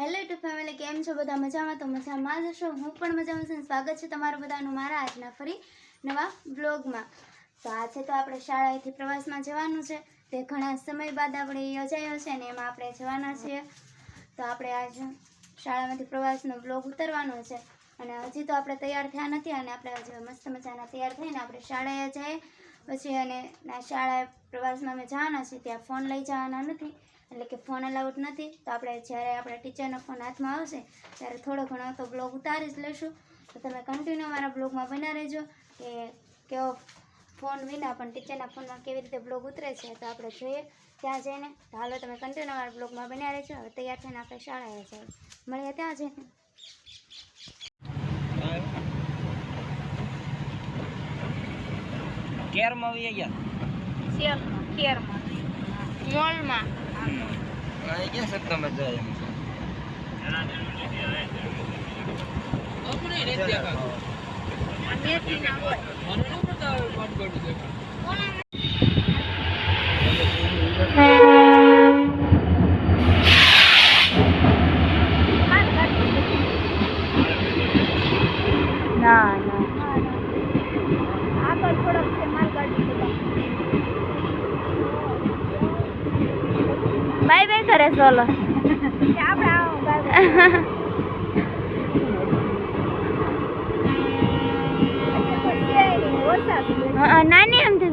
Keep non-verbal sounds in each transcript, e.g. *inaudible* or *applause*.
Hello two family કેમ છો? બધા મજામાં? તો મજામાં જ હશો હું પણ મજામાં છું સ્વાગત છે તમારું બધાનું મારા આજના ફરી નવા બ્લોગમાં તો આજે તો આપણે શાળાએથી પ્રવાસમાં જવાનું છે. તે ઘણા સમય બાદ આપણે યોજાયો છે અને એમાં આપણે જવાના છીએ. તો આપણે આજ શાળામાંથી પ્રવાસનો બ્લોગ ઉતરવાનો છે. અને હજી તો આપણે તૈયાર થયા નથી અને આપણે હજી મસ્ત મજાના તૈયાર થઈને આપણે શાળાએ જઈએ. પછી અને ના શાળાએ પ્રવાસમાં અમે જવાના છીએ, ત્યાં ફોન લઈ જવાના નથી. એટલે કે ફોન અલાઉડ નથી. તો આપણે જ્યારે આપણે ટીચરનો ફોન હાથમાં આવશે, ત્યારે થોડો ઘણો તો બ્લોગ ઉતારી જ લઈશું. તો તમે કન્ટિન્યુ અમારા બ્લોગમાં બના રહેજો. કે કેવો ફોન વિના પણ ટીચરના ફોનમાં કેવી રીતે બ્લોગ ઉતરે છે, તો આપણે જોઈએ. ત્યાં જઈને તો હાલો તમે કન્ટિન્યુ અમારા બ્લોગમાં બન્યા રહેજો. હવે તૈયાર થઈને આપણે શાળાએ જઈએ. મળીએ ત્યાં જઈને. કેરમાં આવી ગયા મોલમાં આવી ગયા સર તમે જાય ના ના બાય બાય કરે સોલો. *laughs* નાની એમ થી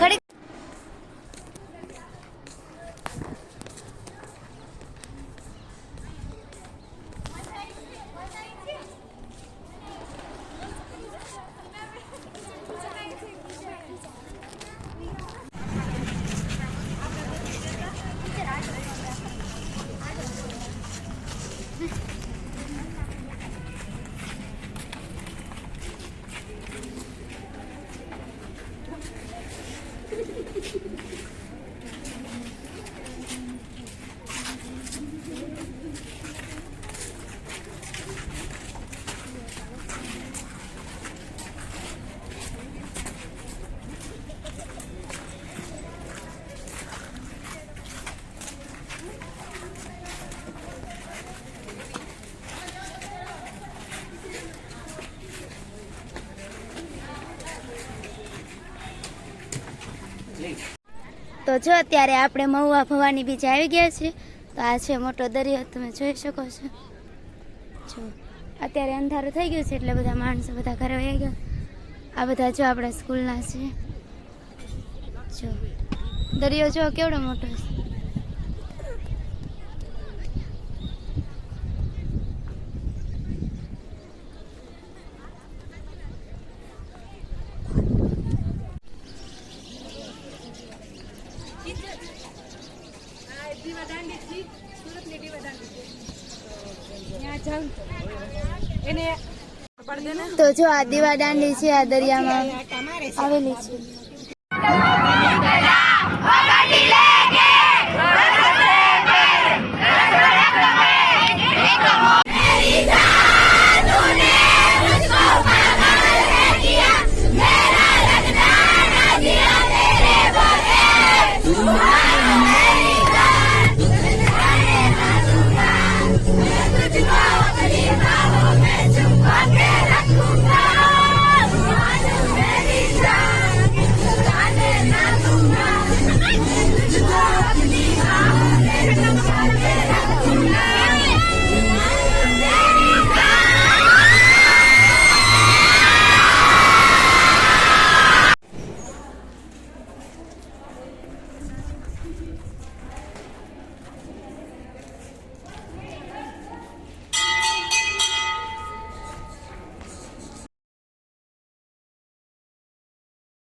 ખડી તો જો અત્યારે આપણે મહુવા ભવાની બીજે આવી ગયા છીએ, તો આ છે મોટો દરિયો, તમે જોઈ શકો છો. જો, અત્યારે અંધારું થઈ ગયું છે એટલે બધા માણસો બધા ઘરે વહી ગયા. આ બધા જો આપણા સ્કૂલના છે. જો, દરિયો જો કેવડો મોટો છે. તો જો આ દીવા દાંડી છે આ દરિયામાં આવેલી છે.